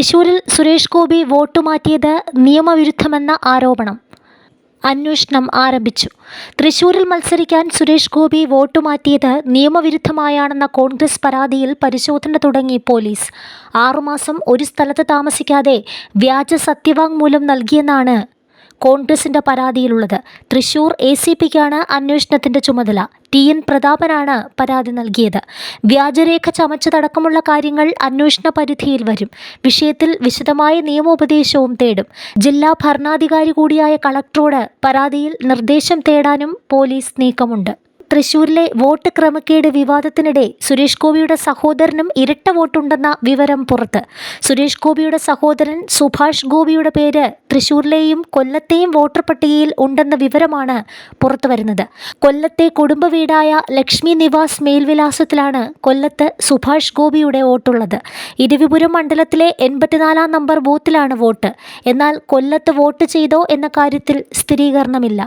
തൃശൂരിൽ സുരേഷ് ഗോപി വോട്ട് മാറ്റിയത് നിയമവിരുദ്ധമെന്ന ആരോപണം അന്വേഷണം ആരംഭിച്ചു. തൃശൂരിൽ മത്സരിക്കാൻ സുരേഷ് ഗോപി വോട്ട് മാറ്റിയത് നിയമവിരുദ്ധമായാണെന്ന കോൺഗ്രസ് പരാതിയിൽ പരിശോധന തുടങ്ങി പോലീസ്. ആറുമാസം ഒരു സ്ഥലത്ത് താമസിക്കാതെ വ്യാജ സത്യവാങ്മൂലം നൽകിയെന്നാണ് കോൺഗ്രസിന്റെ പരാതിയിലുള്ളത്. തൃശൂർ എ സി പിക്കാണ് അന്വേഷണത്തിന്റെ ചുമതല. ടി എൻ പ്രതാപനാണ് പരാതി നൽകിയത്. വ്യാജരേഖ ചമച്ചതടക്കമുള്ള കാര്യങ്ങൾ അന്വേഷണ പരിധിയിൽ വരും. വിഷയത്തിൽ വിശദമായ നിയമോപദേശവും തേടും. ജില്ലാ ഭരണാധികാരി കൂടിയായ കളക്ടറോട് പരാതിയിൽ നിർദ്ദേശം തേടാനും പോലീസ് നീക്കമുണ്ട്. തൃശൂരിലെ വോട്ട് ക്രമക്കേട് വിവാദത്തിനിടെ സുരേഷ് ഗോപിയുടെ സഹോദരനും ഇരട്ട വോട്ടുണ്ടെന്ന വിവരം പുറത്ത്. സുരേഷ് ഗോപിയുടെ സഹോദരൻ സുഭാഷ് ഗോപിയുടെ പേര് തൃശൂരിലെയും കൊല്ലത്തെയും വോട്ടർ പട്ടികയിൽ ഉണ്ടെന്ന വിവരമാണ് പുറത്തുവരുന്നത്. കൊല്ലത്തെ കുടുംബ വീടായ ലക്ഷ്മി നിവാസ് മേൽവിലാസത്തിലാണ് കൊല്ലത്ത് സുഭാഷ് ഗോപിയുടെ വോട്ടുള്ളത്. ഇരവിപുരം മണ്ഡലത്തിലെ എൺപത്തിനാലാം നമ്പർ ബൂത്തിലാണ് വോട്ട്. എന്നാൽ കൊല്ലത്ത് വോട്ട് ചെയ്തോ എന്ന കാര്യത്തിൽ സ്ഥിരീകരണമില്ല.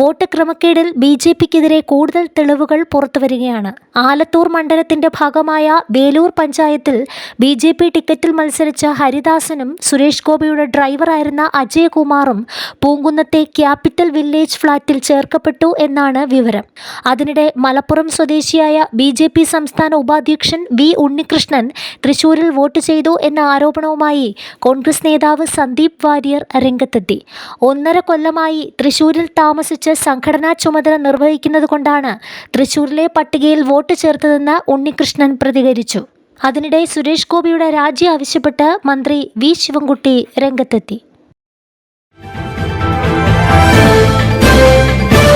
വോട്ട് ക്രമക്കേടിൽ ബി ജെ പിക്കെതിരെ കൂടുതൽ തെളിവുകൾ പുറത്തുവരികയാണ്. ആലത്തൂർ മണ്ഡലത്തിന്റെ ഭാഗമായ വേലൂർ പഞ്ചായത്തിൽ ബി ജെ പി ടിക്കറ്റിൽ മത്സരിച്ച ഹരിദാസനും സുരേഷ് ഗോപിയുടെ ഡ്രൈവറായിരുന്ന അജയകുമാറും പൂങ്കുന്നത്തെ ക്യാപിറ്റൽ വില്ലേജ് ഫ്ളാറ്റിൽ ചേർക്കപ്പെട്ടു എന്നാണ് വിവരം. അതിനിടെ മലപ്പുറം സ്വദേശിയായ ബി ജെ പി സംസ്ഥാന ഉപാധ്യക്ഷൻ വി ഉണ്ണികൃഷ്ണൻ തൃശൂരിൽ വോട്ട് ചെയ്തു എന്ന ആരോപണവുമായി കോൺഗ്രസ് നേതാവ് സന്ദീപ് വാര്യർ രംഗത്തെത്തി. ഒന്നര കൊല്ലമായി തൃശൂരിൽ താമസിച്ച് സംഘടനാ ചുമതല നിർവഹിക്കുന്നത് കൊണ്ടാണ് തൃശൂരിലെ പട്ടികയിൽ വോട്ട് ചേർത്തതെന്ന് ഉണ്ണികൃഷ്ണൻ പ്രതികരിച്ചു. അതിനിടെ സുരേഷ് ഗോപിയുടെ രാജി ആവശ്യപ്പെട്ട് മന്ത്രി വി ശിവൻകുട്ടി രംഗത്തെത്തി.